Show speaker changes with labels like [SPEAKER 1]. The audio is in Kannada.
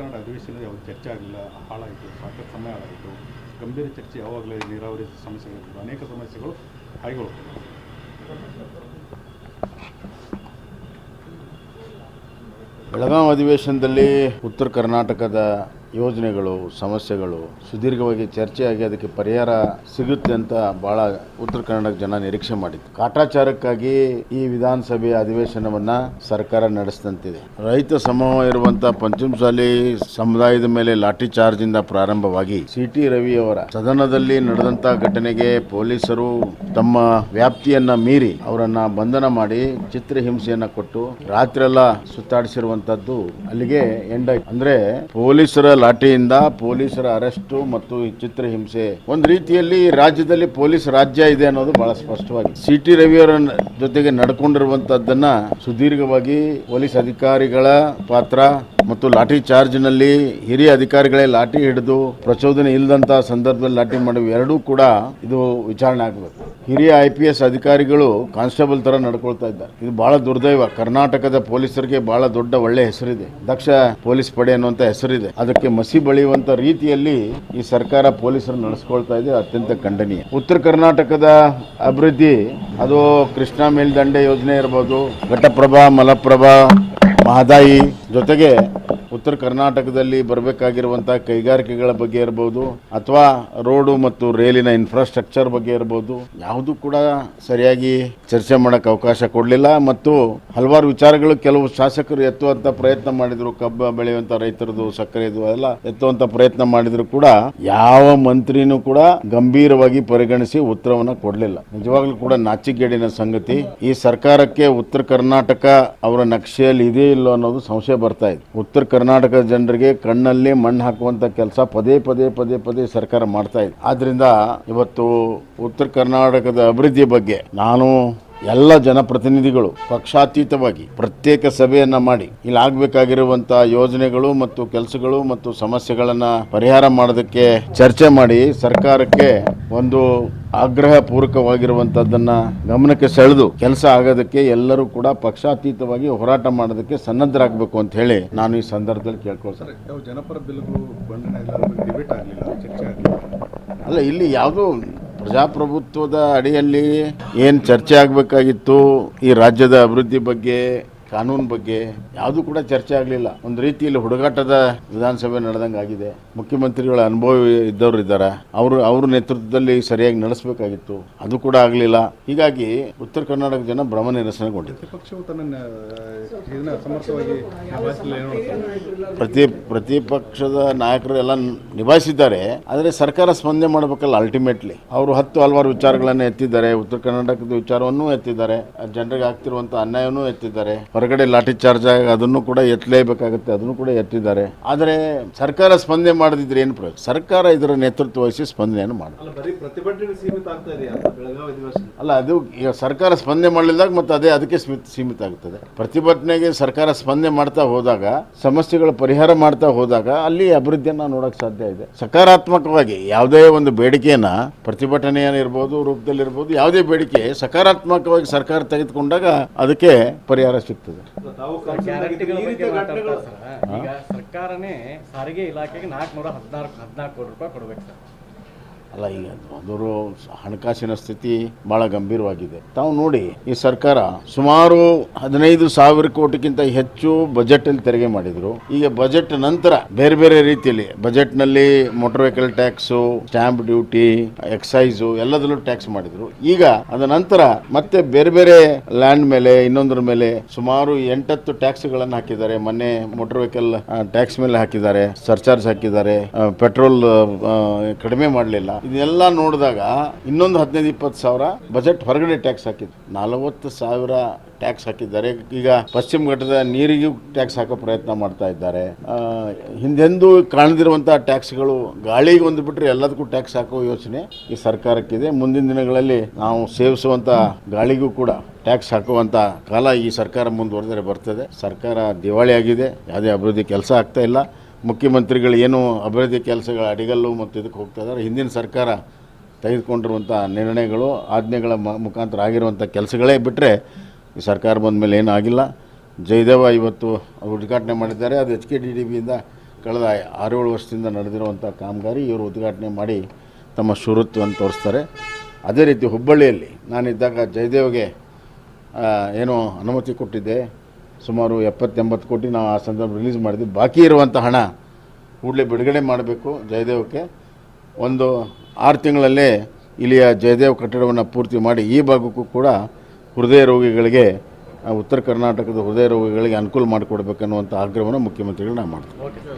[SPEAKER 1] ಕನ್ನಡ ಅಧಿವೇಶನ ಯಾವುದು ಚರ್ಚೆ ಆಗಲಿಲ್ಲ, ಹಾಳಾಯಿತು, ಸಾಕಷ್ಟು ಸಮಯ ಹಾಳಾಯಿತು. ಗಂಭೀರ ಚರ್ಚೆ ಯಾವಾಗಲೇ ನೀರಾವರಿ ಸಮಸ್ಯೆಗಳು ಅನೇಕ ಸಮಸ್ಯೆಗಳು ಕೈಗೊಳ್ಳುತ್ತವೆ
[SPEAKER 2] ಬೆಳಗಾವಿ ಅಧಿವೇಶನದಲ್ಲಿ ಉತ್ತರ ಕರ್ನಾಟಕದ ಯೋಜನೆಗಳು, ಸಮಸ್ಯೆಗಳು ಸುದೀರ್ಘವಾಗಿ ಚರ್ಚೆಯಾಗಿ ಅದಕ್ಕೆ ಪರಿಹಾರ ಸಿಗುತ್ತೆ ಅಂತ ಬಹಳ ಉತ್ತರ ಕನ್ನಡ ಜನ ನಿರೀಕ್ಷೆ ಮಾಡಿತ್ತು ಕಾಟಾಚಾರಕ್ಕಾಗಿ ಈ ವಿಧಾನಸಭೆ ಅಧಿವೇಶನವನ್ನ ಸರ್ಕಾರ ನಡೆಸಿದಂತಿದೆ. ರೈತ ಸಮೂಹ ಇರುವಂತಹ ಪಂಚಮಸಾಲಿ ಸಮುದಾಯದ ಮೇಲೆ ಲಾಠಿ ಚಾರ್ಜ್ ಇಂದ ಪ್ರಾರಂಭವಾಗಿ ಸಿ ಟಿ ರವಿಯವರ ಸದನದಲ್ಲಿ ನಡೆದಂತಹ ಘಟನೆಗೆ ಪೊಲೀಸರು ತಮ್ಮ ವ್ಯಾಪ್ತಿಯನ್ನ ಮೀರಿ ಅವರನ್ನ ಬಂಧನ ಮಾಡಿ ಚಿತ್ರಹಿಂಸೆಯನ್ನ ಕೊಟ್ಟು ರಾತ್ರಿಯೆಲ್ಲ ಸುತ್ತಾಡಿಸಿರುವಂತದ್ದು ಅಲ್ಲಿಗೆ ಎಂಡ್ ಅಂದ್ರೆ ಪೊಲೀಸರ ಲಾಠಿಯಿಂದ ಪೊಲೀಸರ ಅರೆಸ್ಟ್ ಮತ್ತು ಈ ಚಿತ್ರಹಿಂಸೆ. ಒಂದು ರೀತಿಯಲ್ಲಿ ರಾಜ್ಯದಲ್ಲಿ ಪೊಲೀಸ್ ರಾಜ್ಯ ಇದೆ ಅನ್ನೋದು ಬಹಳ ಸ್ಪಷ್ಟವಾಗಿ ಸಿ ಟಿ ರವಿಯವರ ಜೊತೆಗೆ ನಡ್ಕೊಂಡಿರುವಂತದ್ದನ್ನ ಸುದೀರ್ಘವಾಗಿ ಪೊಲೀಸ್ ಅಧಿಕಾರಿಗಳ ಪಾತ್ರ ಮತ್ತು ಲಾಠಿ ಚಾರ್ಜ್ನಲ್ಲಿ ಹಿರಿಯ ಅಧಿಕಾರಿಗಳೇ ಲಾಠಿ ಹಿಡಿದು ಪ್ರಚೋದನೆ ಇಲ್ಲದಂತಹ ಸಂದರ್ಭದಲ್ಲಿ ಲಾಠಿ ಮಾಡುವ. ಎರಡೂ ಕೂಡ ಇದು ವಿಚಾರಣೆ ಆಗಬೇಕು. ಹಿರಿಯ ಐ ಪಿ ಎಸ್ ಅಧಿಕಾರಿಗಳು ಕಾನ್ಸ್ಟೇಬಲ್ ತರ ನಡ್ಕೊಳ್ತಾ ಇದ್ದಾರೆ. ಇದು ಬಹಳ ದುರ್ದೈವ. ಕರ್ನಾಟಕದ ಪೊಲೀಸರಿಗೆ ಬಹಳ ದೊಡ್ಡ ಒಳ್ಳೆ ಹೆಸರಿದೆ. ದಕ್ಷ ಪೊಲೀಸ್ ಪಡೆ ಅನ್ನುವಂತ ಹೆಸರಿದೆ. ಅದಕ್ಕೆ ಮಸಿ ಬಳಿಯುವಂತ ರೀತಿಯಲ್ಲಿ ಈ ಸರ್ಕಾರ ಪೊಲೀಸರು ನಡೆಸ್ಕೊಳ್ತಾ ಇದೆ. ಅತ್ಯಂತ ಖಂಡನೀಯ. ಉತ್ತರ ಕರ್ನಾಟಕದ ಅಭಿವೃದ್ಧಿ, ಅದು ಕೃಷ್ಣಾ ಮೇಲ್ದಂಡೆ ಯೋಜನೆ ಇರ್ಬೋದು, ಘಟಪ್ರಭಾ, ಮಲಪ್ರಭಾ ಮಹದಾಯಿ ಜೊತೆಗೆ ಉತ್ತರ ಕರ್ನಾಟಕದಲ್ಲಿ ಬರಬೇಕಾಗಿರುವಂತಹ ಕೈಗಾರಿಕೆಗಳ ಬಗ್ಗೆ ಇರ್ಬೋದು, ಅಥವಾ ರೋಡು ಮತ್ತು ರೈಲಿನ ಇನ್ಫ್ರಾಸ್ಟ್ರಕ್ಚರ್ ಬಗ್ಗೆ ಇರ್ಬೋದು, ಯಾವುದು ಕೂಡ ಸರಿಯಾಗಿ ಚರ್ಚೆ ಮಾಡೋಕ್ಕೆ ಅವಕಾಶ ಕೊಡಲಿಲ್ಲ. ಮತ್ತು ಹಲವಾರು ವಿಚಾರಗಳು ಕೆಲವು ಶಾಸಕರು ಎತ್ತುವಂತ ಪ್ರಯತ್ನ ಮಾಡಿದ್ರು, ಕಬ್ಬ ಬೆಳೆಯುವಂಥ ರೈತರದು ಸಕ್ಕರೆದು ಎಲ್ಲ ಎತ್ತುವಂತ ಪ್ರಯತ್ನ ಮಾಡಿದ್ರು ಕೂಡ ಯಾವ ಮಂತ್ರಿನೂ ಕೂಡ ಗಂಭೀರವಾಗಿ ಪರಿಗಣಿಸಿ ಉತ್ತರವನ್ನು ಕೊಡಲಿಲ್ಲ. ನಿಜವಾಗ್ಲೂ ಕೂಡ ನಾಚಿಕೆಗೇಡಿನ ಸಂಗತಿ. ಈ ಸರ್ಕಾರಕ್ಕೆ ಉತ್ತರ ಕರ್ನಾಟಕ ಅವರ ನಕ್ಷೆಯಲ್ಲಿ ಇದೆ ಇಲ್ಲೋ ಅನ್ನೋದು ಸಂಶಯ ಬರ್ತಾ ಇದೆ. ಉತ್ತರ ಕರ್ನಾಟಕದ ಜನರಿಗೆ ಕಣ್ಣಲ್ಲಿ ಮಣ್ಣು ಹಾಕುವಂತ ಕೆಲಸ ಪದೇ ಪದೇ ಪದೇ ಪದೇ ಸರ್ಕಾರ ಮಾಡ್ತಾ ಇದೆ. ಆದ್ರಿಂದ ಇವತ್ತು ಉತ್ತರ ಕರ್ನಾಟಕದ ಅಭಿವೃದ್ಧಿ ಬಗ್ಗೆ ನಾನು ಎಲ್ಲ ಜನಪ್ರತಿನಿಧಿಗಳು ಪಕ್ಷಾತೀತವಾಗಿ ಪ್ರತ್ಯೇಕ ಸಭೆಯನ್ನ ಮಾಡಿ ಇಲ್ಲಿ ಆಗ್ಬೇಕಾಗಿರುವಂತಹ ಯೋಜನೆಗಳು ಮತ್ತು ಕೆಲಸಗಳು ಮತ್ತು ಸಮಸ್ಯೆಗಳನ್ನ ಪರಿಹಾರ ಮಾಡೋದಕ್ಕೆ ಚರ್ಚೆ ಮಾಡಿ ಸರ್ಕಾರಕ್ಕೆ ಒಂದು ಆಗ್ರಹ ಪೂರಕವಾಗಿರುವಂತದ್ದನ್ನ ಗಮನಕ್ಕೆ ಸೆಳೆದು ಕೆಲಸ ಆಗೋದಕ್ಕೆ ಎಲ್ಲರೂ ಕೂಡ ಪಕ್ಷಾತೀತವಾಗಿ ಹೋರಾಟ ಮಾಡೋದಕ್ಕೆ ಸನ್ನದ್ಧರಾಗಬೇಕು ಅಂತ ಹೇಳಿ ನಾನು ಈ ಸಂದರ್ಭದಲ್ಲಿ ಕೇಳ್ಕೊಳ್ತಾರೆ
[SPEAKER 1] ಜನಪರ ಬಿಲ್ಗಳು ಬಂಡನೆ ಡಿಬೇಟ್ ಆಗಲಿಲ್ಲ ಚರ್ಚೆ ಆಗಲಿಲ್ಲ?
[SPEAKER 2] ಅಲ್ಲ ಇಲ್ಲಿ ಯಾವುದೋ ಪ್ರಜಾಪ್ರಭುತ್ವದ ಅಡಿಯಲ್ಲಿ ಏನು ಚರ್ಚೆ ಆಗಬೇಕಾಗಿತ್ತು ಈ ರಾಜ್ಯದ ಅಭಿವೃದ್ಧಿ ಬಗ್ಗೆ ಕಾನೂನು ಬಗ್ಗೆ ಯಾವುದೂ ಕೂಡ ಚರ್ಚೆ ಆಗಲಿಲ್ಲ. ಒಂದು ರೀತಿಯಲ್ಲಿ ಹುಡುಗಾಟದ ವಿಧಾನಸಭೆ ನಡೆದಂಗೆ ಆಗಿದೆ. ಮುಖ್ಯಮಂತ್ರಿಗಳ ಅನುಭವ ಇದ್ದವರು ಇದ್ದಾರೆ. ಅವರು ಅವ್ರ ನೇತೃತ್ವದಲ್ಲಿ ಸರಿಯಾಗಿ ನಡೆಸಬೇಕಾಗಿತ್ತು. ಅದು ಕೂಡ ಆಗಲಿಲ್ಲ. ಹೀಗಾಗಿ ಉತ್ತರ ಕರ್ನಾಟಕ ಜನ ಭ್ರಮ ನಿರಸನಗೊಂಡಿದ್ದಾರೆ
[SPEAKER 1] ಹೇಳ್ತಾರೆ?
[SPEAKER 2] ಪ್ರತಿ ಪ್ರತಿಪಕ್ಷದ ನಾಯಕರು ಎಲ್ಲ ನಿಭಾಯಿಸಿದ್ದಾರೆ. ಆದರೆ ಸರ್ಕಾರ ಸ್ಪಂದನೆ ಮಾಡಬೇಕಲ್ಲ ಅಲ್ಟಿಮೇಟ್ಲಿ ಅವರು ಹತ್ತು ಹಲವಾರು ವಿಚಾರಗಳನ್ನು ಎತ್ತಿದ್ದಾರೆ. ಉತ್ತರ ಕರ್ನಾಟಕದ ವಿಚಾರವನ್ನು ಎತ್ತಿದ್ದಾರೆ. ಜನರಿಗೆ ಆಗ್ತಿರುವಂತಹ ಅನ್ಯಾಯವನ್ನು ಎತ್ತಿದ್ದಾರೆ. ಹೊರಗಡೆ ಲಾಠಿ ಚಾರ್ಜ್ ಆಗ ಅದನ್ನು ಕೂಡ ಎತ್ತಲೇಬೇಕಾಗುತ್ತೆ ಅದನ್ನು ಕೂಡ ಎತ್ತಿದ್ದಾರೆ. ಆದರೆ ಸರ್ಕಾರ ಸ್ಪಂದನೆ ಮಾಡದಿದ್ರೆ ಏನು ಪ್ರಯೋಜನ? ಸರ್ಕಾರ ಇದರ ನೇತೃತ್ವ ವಹಿಸಿ ಸ್ಪಂದನೆಯನ್ನು ಮಾಡಿದೆ
[SPEAKER 3] ಅಲ್ಲ
[SPEAKER 2] ಅದು ಈಗ ಸರ್ಕಾರ ಸ್ಪಂದನೆ ಮಾಡಲಿಲ್ಲದಾಗ ಮತ್ತೆ ಅದೇ ಅದಕ್ಕೆ ಸೀಮಿತ ಸೀಮಿತ ಆಗ್ತದೆ. ಪ್ರತಿಭಟನೆಗೆ ಸರ್ಕಾರ ಸ್ಪಂದನೆ ಮಾಡ್ತಾ ಹೋದಾಗ ಸಮಸ್ಯೆಗಳ ಪರಿಹಾರ ಮಾಡ್ತಾ ಹೋದಾಗ ಅಲ್ಲಿ ಅಭಿವೃದ್ಧಿಯನ್ನು ನೋಡಕ್ ಸಾಧ್ಯ ಇದೆ. ಸಕಾರಾತ್ಮಕವಾಗಿ ಯಾವುದೇ ಒಂದು ಬೇಡಿಕೆಯನ್ನ ಪ್ರತಿಭಟನೆಯ ಇರ್ಬೋದು ರೂಪದಲ್ಲಿರ್ಬೋದು ಯಾವುದೇ ಬೇಡಿಕೆ ಸಕಾರಾತ್ಮಕವಾಗಿ ಸರ್ಕಾರ ತೆಗೆದುಕೊಂಡಾಗ ಅದಕ್ಕೆ ಪರಿಹಾರ ಸಿಗ್ತದೆ.
[SPEAKER 4] ಈಗ ಸರ್ಕಾರನೇ ಸಾರಿಗೆ ಇಲಾಖೆಗೆ ನಾಲ್ಕುನೂರ ಹದಿನಾಲ್ಕು ಹದಿನಾಲ್ಕು ಕೋಟಿ ರೂಪಾಯಿ ಕೊಡ್ಬೇಕು ಸರ್.
[SPEAKER 2] ಅಲ್ಲ, ಈಗ ಅದರ ಹಣಕಾಸಿನ ಸ್ಥಿತಿ ಬಹಳ ಗಂಭೀರವಾಗಿದೆ. ತಾವು ನೋಡಿ, ಈ ಸರ್ಕಾರ ಸುಮಾರು ಹದಿನೈದು ಸಾವಿರ ಕೋಟಿಗಿಂತ ಹೆಚ್ಚು ಬಜೆಟ್ ಅಲ್ಲಿ ತೆರಿಗೆ ಮಾಡಿದ್ರು. ಈಗ ಬಜೆಟ್ ನಂತರ ಬೇರೆ ಬೇರೆ ರೀತಿಯಲ್ಲಿ ಬಜೆಟ್ನಲ್ಲಿ motor vehicle tax stamp duty, excise ಎಲ್ಲದರಲ್ಲೂ ಟ್ಯಾಕ್ಸ್ ಮಾಡಿದ್ರು. ಈಗ ಅದ ನಂತರ ಮತ್ತೆ ಬೇರೆ ಬೇರೆ ಲ್ಯಾಂಡ್ ಮೇಲೆ, ಇನ್ನೊಂದರ ಮೇಲೆ ಸುಮಾರು ಎಂಟತ್ತು ಟ್ಯಾಕ್ಸ್ಗಳನ್ನು ಹಾಕಿದ್ದಾರೆ. ಮೊನ್ನೆ ಮೋಟಾರ್ ವೆಹಿಕಲ್ ಟ್ಯಾಕ್ಸ್ ಮೇಲೆ ಹಾಕಿದ್ದಾರೆ, ಸರ್ಚಾರ್ಜ್ ಹಾಕಿದ್ದಾರೆ. ಪೆಟ್ರೋಲ್ ಕಡಿಮೆ ಮಾಡಲಿಲ್ಲ. ಇದೆಲ್ಲ ನೋಡಿದಾಗ ಇನ್ನೊಂದು ಹದಿನೈದು, ಇಪ್ಪತ್ತು ಸಾವಿರ ಬಜೆಟ್ ಹೊರಗಡೆ ಟ್ಯಾಕ್ಸ್ ಹಾಕಿದ್ರು. ನಲವತ್ತು ಸಾವಿರ ಟ್ಯಾಕ್ಸ್ ಹಾಕಿದ್ದಾರೆ. ಈಗ ಪಶ್ಚಿಮ ಘಟ್ಟದ ನೀರಿಗೂ ಟ್ಯಾಕ್ಸ್ ಹಾಕೋ ಪ್ರಯತ್ನ ಮಾಡ್ತಾ ಇದ್ದಾರೆ. ಹಿಂದೆಂದೂ ಕಾಣದಿರುವಂತಹ ಟ್ಯಾಕ್ಸ್ಗಳು ಗಾಳಿಗೆ ಒಂದು ಬಿಟ್ಟರೆ ಎಲ್ಲದಕ್ಕೂ ಟ್ಯಾಕ್ಸ್ ಹಾಕೋ ಯೋಚನೆ ಈ ಸರ್ಕಾರಕ್ಕಿದೆ. ಮುಂದಿನ ದಿನಗಳಲ್ಲಿ ನಾವು ಸೇವಿಸುವಂತ ಗಾಳಿಗೂ ಕೂಡ ಟ್ಯಾಕ್ಸ್ ಹಾಕುವಂತ ಕಾಲ ಈ ಸರ್ಕಾರ ಮುಂದುವರೆದರೆ ಬರ್ತದೆ. ಸರ್ಕಾರ ದಿವಾಳಿ ಆಗಿದೆ ಯಾವುದೇ ಅಭಿವೃದ್ಧಿ ಕೆಲಸ ಆಗ್ತಾ ಇಲ್ಲ. ಮುಖ್ಯಮಂತ್ರಿಗಳು ಏನು ಅಭಿವೃದ್ಧಿ ಕೆಲಸಗಳ ಅಡಿಗಲ್ಲು ಮತ್ತು ಇದಕ್ಕೆ ಹೋಗ್ತಾ ಇದ್ದಾರೆ. ಹಿಂದಿನ ಸರ್ಕಾರ ತೆಗೆದುಕೊಂಡಿರುವಂಥ ನಿರ್ಣಯಗಳು, ಆಜ್ಞೆಗಳ ಮುಖಾಂತರ ಆಗಿರುವಂಥ ಕೆಲಸಗಳೇ ಬಿಟ್ಟರೆ ಈ ಸರ್ಕಾರ ಬಂದ ಮೇಲೆ ಏನೂ ಆಗಿಲ್ಲ. ಜಯದೇವ ಇವತ್ತು ಉದ್ಘಾಟನೆ ಮಾಡಿದ್ದಾರೆ. ಅದು ಎಚ್ ಕೆ ಡಿ ಡಿ ಬಿಯಿಂದ ಕಳೆದ ಆರೇಳು ವರ್ಷದಿಂದ ನಡೆದಿರುವಂಥ ಕಾಮಗಾರಿ ಇವರು ಉದ್ಘಾಟನೆ ಮಾಡಿ ತಮ್ಮ ಶುರುತ್ವವನ್ನು ತೋರಿಸ್ತಾರೆ. ಅದೇ ರೀತಿ ಹುಬ್ಬಳ್ಳಿಯಲ್ಲಿ ನಾನಿದ್ದಾಗ ಜಯದೇವ್ಗೆ ಏನೋ ಅನುಮತಿ ಕೊಟ್ಟಿದ್ದೆ. ಸುಮಾರು ಎಪ್ಪತ್ತೆಂಬತ್ತು ಕೋಟಿ ನಾವು ಆ ಸಂದರ್ಭ ರಿಲೀಸ್ ಮಾಡಿದ್ವಿ. ಬಾಕಿ ಇರುವಂಥ ಹಣ ಕೂಡಲೇ ಬಿಡುಗಡೆ ಮಾಡಬೇಕು ಜಯದೇವಕ್ಕೆ ಒಂದು ಆರು ತಿಂಗಳಲ್ಲೇ ಇಲ್ಲಿಯ ಜಯದೇವ ಕಟ್ಟಡವನ್ನು ಪೂರ್ತಿ ಮಾಡಿ ಈ ಭಾಗಕ್ಕೂ ಕೂಡ ಹೃದಯ ರೋಗಿಗಳಿಗೆ, ಉತ್ತರ ಕರ್ನಾಟಕದ ಹೃದಯ ರೋಗಿಗಳಿಗೆ ಅನುಕೂಲ ಮಾಡಿಕೊಡ್ಬೇಕನ್ನುವಂಥ ಆಗ್ರಹವನ್ನು ಮುಖ್ಯಮಂತ್ರಿಗಳು ನಾವು ಮಾಡ್ತೀವಿ.